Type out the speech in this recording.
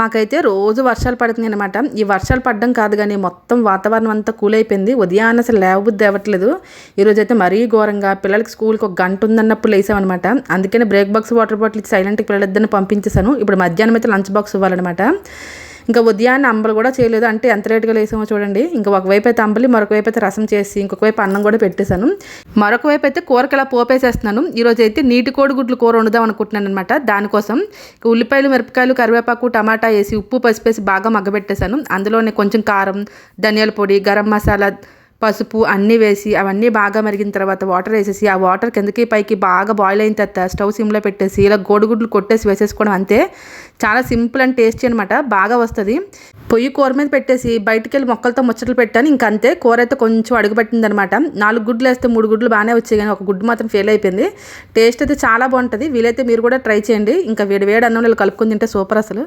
మాకైతే రోజు వర్షాలు పడుతున్నాయి అనమాట ఈ వర్షాలు పడడం కాదు కానీ మొత్తం వాతావరణం అంతా కూల్ అయిపోయింది. ఉదయాన్నే అసలు లేవబుద్ధి అవ్వట్లేదు. ఈరోజు అయితే మరీ ఘోరంగా పిల్లలకి స్కూల్కి ఒక గంట ఉందన్నప్పుడు లేసామన్నమాట అందుకనే బ్రేక్ బాక్స్ వాటర్ బాటిల్ ఇచ్చి సైలెంట్కి పిల్లలిద్దరిని పంపించేశాను. ఇప్పుడు మధ్యాహ్నం అయితే లంచ్ బాక్స్ ఇవ్వాలన్నమాట. ఇంకా ఉదయాన్నే అంబలు కూడా చేయలేదు. అంటే ఎంత రేటుగా లేసామో చూడండి. ఇంకా ఒకవైపు అయితే అంబలి మరొక వైపు అయితే రసం చేసి ఇంకొక వైపు అన్నం కూడా పెట్టేశాను. మరొక వైపు అయితే కూరకి ఇలా పోపేసేస్తున్నాను. ఈరోజు అయితే నీటి కోడిగుడ్లు కూర వండుదాం అనుకుంటున్నాను అనమాట దానికోసం ఉల్లిపాయలు మిరపకాయలు కరివేపాకు టమాటా వేసి ఉప్పు పసిపేసి బాగా మగ్గబెట్టేశాను. అందులోనే కొంచెం కారం ధనియాల పొడి గరం మసాలా పసుపు అన్నీ వేసి అవన్నీ బాగా మరిగిన తర్వాత వాటర్ వేసేసి ఆ వాటర్ కిందకి పైకి బాగా బాయిల్ అయిన తర్వాత స్టవ్ సిమ్లో పెట్టేసి ఇలా గోడుగుడ్లు కొట్టేసి వేసేసుకోవడం అంతే. చాలా సింపుల్ అండ్ టేస్టీ అనమాట బాగా వస్తుంది. పొయ్యి కూర మీద పెట్టేసి బయటికి వెళ్ళి మొక్కలతో ముచ్చట్లు పెట్టాను. ఇంక అంతే. కూర అయితే కొంచెం అడుగుపెట్టింది అనమాట నాలుగు గుడ్లు వేస్తే మూడు గుడ్లు బాగానే వచ్చాయి కానీ ఒక గుడ్డు మాత్రం ఫెయిల్ అయిపోయింది. టేస్ట్ అయితే చాలా బాగుంటుంది. వీలైతే మీరు కూడా ట్రై చేయండి. ఇంకా వేడి వేడి అన్నంలో కలుపుకుని తింటే సూపర్ అసలు.